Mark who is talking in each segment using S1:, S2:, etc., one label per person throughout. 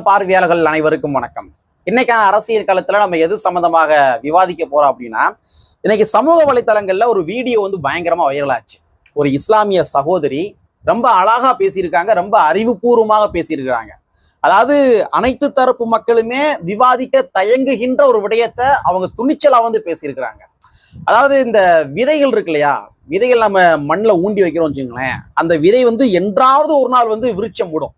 S1: பார்வையாளர்கள் அனைவருக்கும் வணக்கம். இன்னைக்கான அரசியல் களத்துல நம்ம எது சம்பந்தமாக விவாதிக்க போறோம் அப்படின்னா இன்னைக்கு சமூக வலைத்தளங்கள்ல ஒரு வீடியோ வந்து பயங்கரமா வைரல் ஆச்சு. ஒரு இஸ்லாமிய சகோதரி ரொம்ப அழகா பேசியிருக்காங்க ரொம்ப அறிவுபூர்வமாக பேசியிருக்கிறாங்க. அதாவது அனைத்து தரப்பு மக்களுமே விவாதிக்க தயங்குகின்ற ஒரு விடயத்தை அவங்க துணிச்சலா வந்து பேசியிருக்கிறாங்க. அதாவது இந்த விதைகள் இருக்கு இல்லையா விதைகள் நம்ம மண்ணில் ஊண்டி வைக்கிறோம் வச்சுங்களேன் அந்த விதை வந்து என்றாவது ஒரு நாள் வந்து விருட்சம் விடும்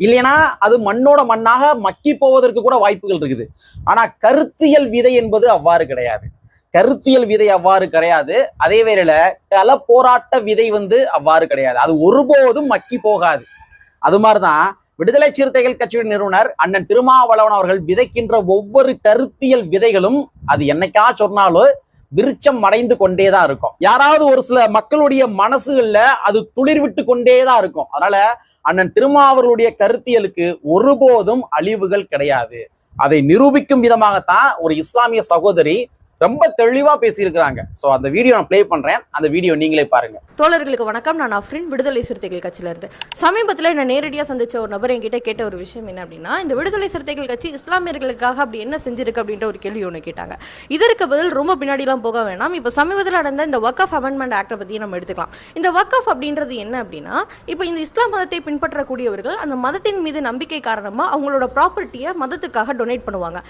S1: இல்லைன்னா அது மண்ணோட மண்ணாக மக்கி போவதற்கு கூட வாய்ப்புகள் இருக்குது. ஆனால் கருத்தியல் விதை என்பது அவ்வாறு கிடையாது. கருத்தியல் விதை அவ்வாறு கிடையாது. அதே வேளையில கள போராட்ட விதை வந்து அவ்வாறு கிடையாது. அது ஒருபோதும் மக்கி போகாது. அது மாதிரிதான் விடுதலை சிறுத்தைகள் கட்சியின் நிறுவனர் அண்ணன் திருமாவளவன் அவர்கள் விதைக்கின்ற ஒவ்வொரு கருத்தியல் விதைகளும் அது என்னைக்கா சொன்னாலும் விருச்சம் அடைந்து கொண்டே தான் இருக்கும். யாராவது ஒரு சில மக்களுடைய மனசுகள்ல அது துளிர் விட்டு கொண்டே தான் இருக்கும். அதனால அண்ணன் திருமாவருடைய கருத்தியலுக்கு ஒருபோதும் அழிவுகள் கிடையாது. அதை நிரூபிக்கும் விதமாகத்தான் ஒரு இஸ்லாமிய சகோதரி ரொம்ப தெளிவா பேசியிருக்கிறாங்க. சோ அந்த வீடியோ நான் ப்ளே பண்றேன். அந்த வீடியோ நீங்களே பாருங்க.
S2: தோழர்களுக்கு வணக்கம். நான் அஃப்ரின் விடுதலை சிறுத்தைகள் கட்சியில இருந்து. சமீபத்தில் என்ன நேரடியாக சந்திச்ச ஒரு நபர் என்கிட்ட கேட்ட ஒரு விஷயம் என்ன அப்படின்னா இந்த விடுதலை சிறுத்தைகள் கட்சி இஸ்லாமியர்களுக்காக அப்படி என்ன செஞ்சிருக்கு அப்படின்ற ஒரு கேள்வி ஒன்று கேட்டாங்க. இதற்கு பதில் ரொம்ப பின்னாடிலாம் போக வேணாம். இப்போ சமீபத்தில் நடந்த இந்த ஒர்க் ஆஃப் அமெண்ட்மெண்ட் ஆக்டை பற்றி நம்ம எடுத்துக்கலாம். இந்த ஒர்க் ஆஃப் அப்படின்றது என்ன அப்படின்னா இப்போ இந்த இஸ்லாம் மதத்தை பின்பற்றக்கூடியவர்கள் அந்த மதத்தின் மீது நம்பிக்கை காரணமாக அவங்களோட ப்ராப்பர்ட்டியை மதத்துக்காக டொனேட் பண்ணுவாங்க.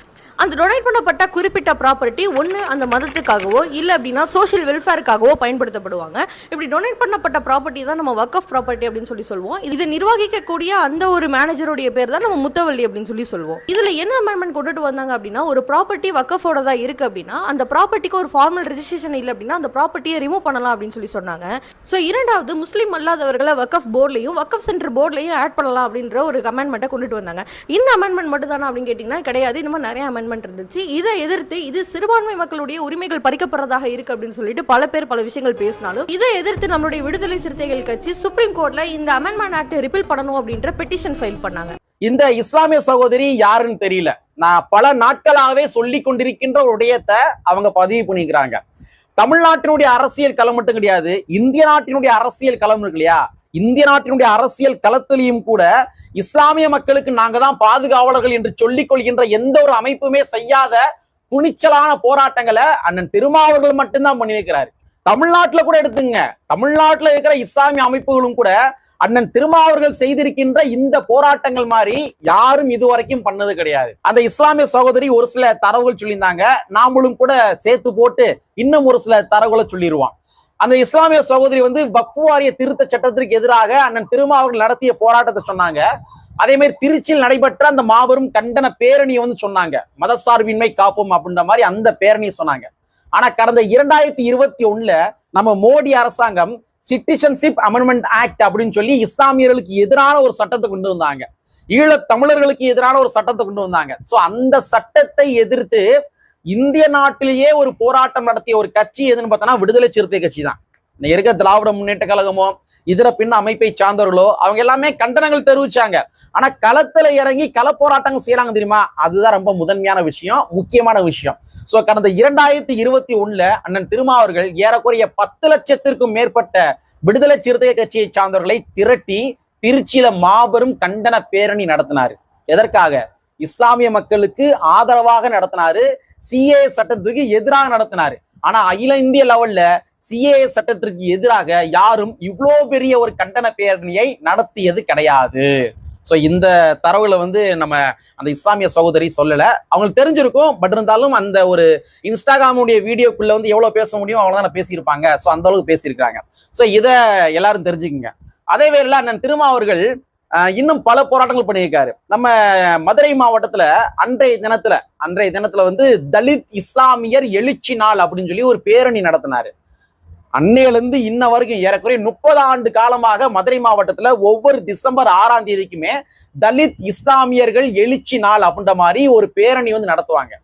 S2: அந்த டொனேட் பண்ணப்பட்ட குறிப்பிட்ட ப்ராப்பர்ட்டி ஒன்று அந்த மதத்துக்காகவோ இல்லை அப்படின்னா சோஷியல் வெல்ஃபேருக்காகவோ பயன்படுத்தப்படுவாங்க. இப்படி டொனேட் பண்ணப்பட்ட ப்ராப்பர்ட்டி தான் நம்ம ஒர்க் ஆஃப் ப்ராப்பர்ட்டி அப்படின்னு சொல்லி சொல்லுவோம். இதை நிர்வகிக்கக்கூடிய அந்த ஒரு மேனேஜருடைய பேர் தான் நம்ம முத்தவள்ளி அப்படின்னு சொல்லி சொல்லுவோம். இதில் என்ன அமெண்ட்மெண்ட் கொண்டுட்டு வந்தாங்க அப்படின்னா ஒரு ப்ராப்பர்ட்டி வக்கஃபோட தான் இருக்கு அப்படின்னா அந்த ப்ராப்பர்ட்டிக்கு ஒரு ஃபார்மல் ரெஜிஸ்ட்ரேஷன் இல்லை அப்படின்னா அந்த ப்ராப்பர்ட்டியை ரிமூவ் பண்ணலாம் அப்படின்னு சொல்லி சொன்னாங்க. ஸோ இரண்டாவது முஸ்லீம் அல்லாதவர்களை வக்கஃப் போர்ட்லையும் வக்கஃப் சென்டர் போர்ட்லையும் ஆட் பண்ணலாம் அப்படின்ற ஒரு அமெண்ட்மெண்ட்டை கொண்டுட்டு வந்தாங்க. இந்த அமெண்ட்மெண்ட் மட்டும் தானே அப்படின்னு கேட்டிங்கன்னா கிடையாது. இந்த மாதிரி நிறைய அமெண்ட்மெண்ட் இருந்துச்சு. இதை எதிர்த்து இது சிறுபான்மை மக்களுடைய உரிமைகள் பறிக்கப்படுறதாக இருக்கு அப்படின்னு சொல்லிட்டு பல பேர் பல விஷயங்கள் பேசினாலும் இதை எதிர்த்து நம்மளுடைய விடுதலை சிறுத்தைகள் கட்சி சுப்ரீம் கோர்ட்ல இந்த அமெண்ட்மெண்ட் ஆக்ட் ரிப்பீல் பண்ணணும் அப்படின்ற பெட்டிஷன் ஃபைல் பண்ணாங்க.
S1: இந்த இஸ்லாமிய சகோதரி யாருன்னு தெரியல. நான் பல நாட்களாகவே சொல்லி கொண்டிருக்கின்ற ஒரு விடயத்தை அவங்க பதிவு பண்ணிக்கிறாங்க. தமிழ்நாட்டினுடைய அரசியல் களம் மட்டும் கிடையாது இந்திய நாட்டினுடைய அரசியல் களம் இருக்கு இல்லையா? இந்திய நாட்டினுடைய அரசியல் களத்திலையும் கூட இஸ்லாமிய மக்களுக்கு நாங்க தான் பாதுகாவலர்கள் என்று சொல்லிக் கொள்கின்ற எந்த ஒரு அமைப்புமே செய்யாத துணிச்சலான போராட்டங்களை அண்ணன் திருமாவர்கள் மட்டும்தான் பண்ணியிருக்கிறாரு தமிழ்நாட்டில் கூட எடுத்துங்க. தமிழ்நாட்டுல இருக்கிற இஸ்லாமிய அமைப்புகளும் கூட அண்ணன் திருமாவர்கள் செய்திருக்கின்ற இந்த போராட்டங்கள் மாதிரி யாரும் இதுவரைக்கும் பண்ணது கிடையாது. அந்த இஸ்லாமிய சகோதரி ஒரு சில தரவுகள் சொல்லியிருந்தாங்க. நாமளும் கூட சேர்த்து போட்டு இன்னும் ஒரு சில தரவுகளை சொல்லிடுவான் அந்த இஸ்லாமிய சகோதரி வந்து வக்ஃபு வாரிய திருத்த சட்டத்திற்கு எதிராக அண்ணன் திருமாவர்கள் நடத்திய போராட்டத்தை சொன்னாங்க. அதே மாதிரி திருச்சியில் நடைபெற்ற அந்த மாபெரும் கண்டன பேரணியை வந்து சொன்னாங்க. மதசார்பின்மை காப்போம் அப்படின்ற மாதிரி அந்த பேரணியை சொன்னாங்க. ஆனா கடந்த இரண்டாயிரத்தி இருபத்தி ஒண்ணுல நம்ம மோடி அரசாங்கம் சிட்டிசன்ஷிப் அமெண்ட்மெண்ட் ஆக்ட் அப்படின்னு சொல்லி இஸ்லாமியர்களுக்கு எதிரான ஒரு சட்டத்தை கொண்டு வந்தாங்க. ஈழத் தமிழர்களுக்கு எதிரான ஒரு சட்டத்தை கொண்டு வந்தாங்க. சோ அந்த சட்டத்தை எதிர்த்து இந்திய நாட்டிலேயே ஒரு போராட்டம் நடத்திய ஒரு கட்சி எதுன்னு பார்த்தோன்னா விடுதலை சிறுத்தை கட்சி தான் இன்னைக்கு இருக்க திராவிட முன்னேற்ற கழகமோ இதர பின் அமைப்பை சார்ந்தவர்களோ அவங்க எல்லாமே கண்டனங்கள் தெரிவிச்சாங்க. ஆனா களத்துல இறங்கி கள போராட்டங்கள் செய்யறாங்க தெரியுமா? அதுதான் ரொம்ப முதன்மையான விஷயம் முக்கியமான விஷயம். சோ கடந்த இரண்டாயிரத்தி இருபத்தி ஒண்ணுல அண்ணன் திருமாவர்கள் ஏறக்குறைய பத்து லட்சத்திற்கும் மேற்பட்ட விடுதலை சிறுத்தை கட்சியை சார்ந்தவர்களை திரட்டி திருச்சியில மாபெரும் கண்டன பேரணி நடத்தினாரு. எதற்காக? இஸ்லாமிய மக்களுக்கு ஆதரவாக நடத்தினாரு. சிஏ சட்டத்துக்கு எதிராக நடத்தினாரு. ஆனா அகில இந்திய லெவல்ல சிஏ சட்டத்திற்கு எதிராக யாரும் இவ்வளோ பெரிய ஒரு கண்டன பேரணியை நடத்தியது கிடையாது. ஸோ இந்த தரவுல வந்து நம்ம அந்த இஸ்லாமிய சகோதரி சொல்லலை. அவங்களுக்கு தெரிஞ்சிருக்கும் பட் இருந்தாலும் அந்த ஒரு இன்ஸ்டாகிராமுடைய வீடியோக்குள்ள வந்து எவ்வளோ பேச முடியும் அவ்வளவுதான் பேசியிருப்பாங்க. ஸோ அந்த அளவுக்கு பேசியிருக்காங்க ஸோ இதை எல்லாரும் தெரிஞ்சுக்குங்க. அதே வேளையில் அண்ணன் திருமா அவர்கள் இன்னும் பல போராட்டங்கள் பண்ணியிருக்காரு. நம்ம மதுரை மாவட்டத்துல அன்றைய தினத்துல அன்றைய தினத்துல வந்து தலித் இஸ்லாமியர் எழுச்சி நாள் அப்படின்னு சொல்லி ஒரு பேரணி நடத்தினாரு. அன்னையிலிருந்து இன்ன வரைக்கும் ஏறக்குறைய முப்பது ஆண்டு காலமாக மதுரை மாவட்டத்தில் ஒவ்வொரு டிசம்பர் ஆறாம் தேதிக்குமே தலித் இஸ்லாமியர்கள் எழுச்சி நாள் அப்படின்ற மாதிரி ஒரு பேரணி வந்து நடத்துவாங்க.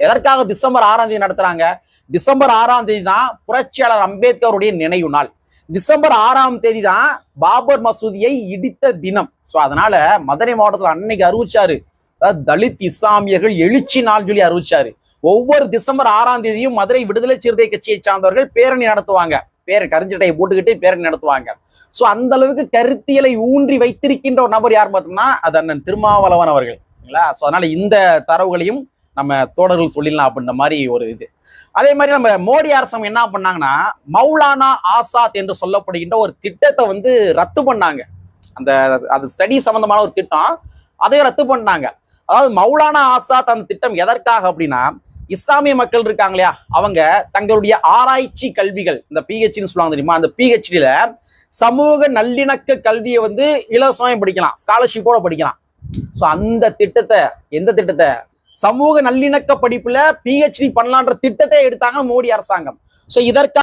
S1: எதற்காக டிசம்பர் ஆறாம் தேதி நடத்துறாங்க? டிசம்பர் ஆறாம் தேதி தான் புரட்சியாளர் அம்பேத்கருடைய நினைவு நாள். டிசம்பர் ஆறாம் தேதி தான் பாபர் மசூதியை இடித்த தினம். ஸோ அதனால மதுரை மாவட்டத்தில் அன்னைக்கு அறிவிச்சாரு. அதாவது தலித் இஸ்லாமியர்கள் எழுச்சி நாள் சொல்லி அறிவிச்சாரு. ஒவ்வொரு டிசம்பர் ஆறாம் தேதியும் மதுரை விடுதலை சிறுத்தை கட்சியை சார்ந்தவர்கள் பேரணி நடத்துவாங்க. பேர் கரிஞ்சட்டையை போட்டுக்கிட்டு பேரணி நடத்துவாங்க. சோ அந்த அளவுக்கு கருத்தியலை ஊன்றி வைத்திருக்கின்ற ஒரு நபர் யார் பார்த்தோம்னா அது அண்ணன் திருமாவளவன் அவர்கள். சரிங்களா? ஸோ அதனால இந்த தரவுகளையும் நம்ம தோழர்கள் சொல்லிடலாம் அப்படின்ற மாதிரி ஒரு இது. அதே மாதிரி நம்ம மோடி அரசாங்கம் என்ன பண்ணாங்கன்னா மௌலானா ஆசாத் என்று சொல்லப்படுகின்ற ஒரு திட்டத்தை வந்து ரத்து பண்ணாங்க. அந்த அது ஸ்டடி சம்பந்தமான ஒரு திட்டம். அதையும் ரத்து பண்ணாங்க அதாவது மௌலானா ஆசாத் அந்த திட்டம் எதற்காக அப்படின்னா இஸ்லாமிய மக்கள் இருக்காங்க இல்லையா? அவங்க தங்களுடைய ஆராய்ச்சி கல்விகள் இந்த பிஹெச்டின்னு சொல்லுவாங்க தெரியுமா? அந்த பிஹெச்டியில சமூக நல்லிணக்க கல்வியை வந்து இலவசமாக படிக்கலாம். ஸ்காலர்ஷிப்போட படிக்கலாம். ஸோ அந்த திட்டத்தை எந்த திட்டத்தை? சமூக நல்லிணக்க படிப்புல பிஹெச்டி பண்ணலான்ற திட்டத்தை எடுத்தாங்க மோடி அரசாங்கம். ஸோ இதற்காக